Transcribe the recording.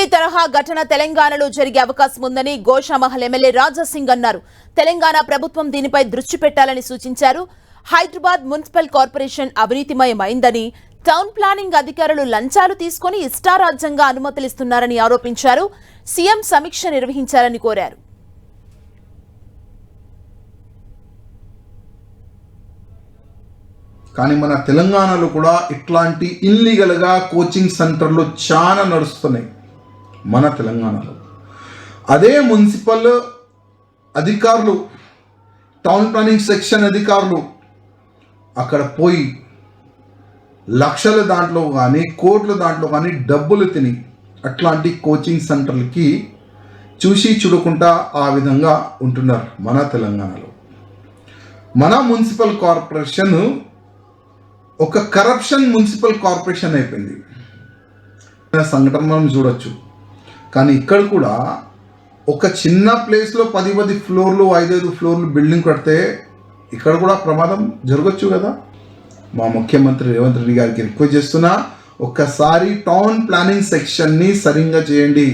ఢిల్లీ తరహా ఘటన తెలంగాణలో జరిగే అవకాశం ఉందని గోషామహల్ ఎమ్మెల్యే రాజాసింగ్ అన్నారు. తెలంగాణ ప్రభుత్వం దీనిపై దృష్టి పెట్టాలని సూచించారు. హైదరాబాద్ మున్సిపల్ కార్పొరేషన్ అవినీతిమయమైందని టౌన్ ప్లానింగ్ అధికారులు లంచాలు తీసుకుని ఇష్టారాజ్యంగా అనుమతులిస్తున్నారని ఆరోపించారు. సీఎం సమీక్ష నిర్వహించాలని కోరారు. కానీ మన తెలంగాణలో కూడా ఇట్లాంటి ఇల్లీగల్గా కోచింగ్ సెంటర్లు చాలా నడుస్తున్నాయి. మన తెలంగాణలో. అదే మున్సిపల్ అధికారులు టౌన్ ప్లానింగ్ సెక్షన్ అధికారులు అక్కడ పోయి లక్షల దాంట్లో కానీ కోట్ల దాంట్లో కానీ డబ్బులు తిని అట్లాంటి కోచింగ్ సెంటర్లకి చూసి చూడకుండా ఆ విధంగా ఉంటున్నారు మన తెలంగాణలో. మన మున్సిపల్ కార్పొరేషన్ ఒక కరప్షన్ మున్సిపల్ కార్పొరేషన్ అయిపోయింది. సంఘటన మనం చూడొచ్చు. కానీ ఇక్కడ కూడా ఒక చిన్న ప్లేస్లో పది పది ఫ్లోర్లు ఐదైదు ఫ్లోర్లు బిల్డింగ్ కడితే ఇక్కడ కూడా ప్రమాదం జరగచ్చు కదా? మా ముఖ్యమంత్రి రేవంత్ రెడ్డి గారికి రిక్వెస్ట్ చేస్తున్నా ఒక్కసారి టౌన్ ప్లానింగ్ సెక్షన్ని సరిగ్గా చేయండి.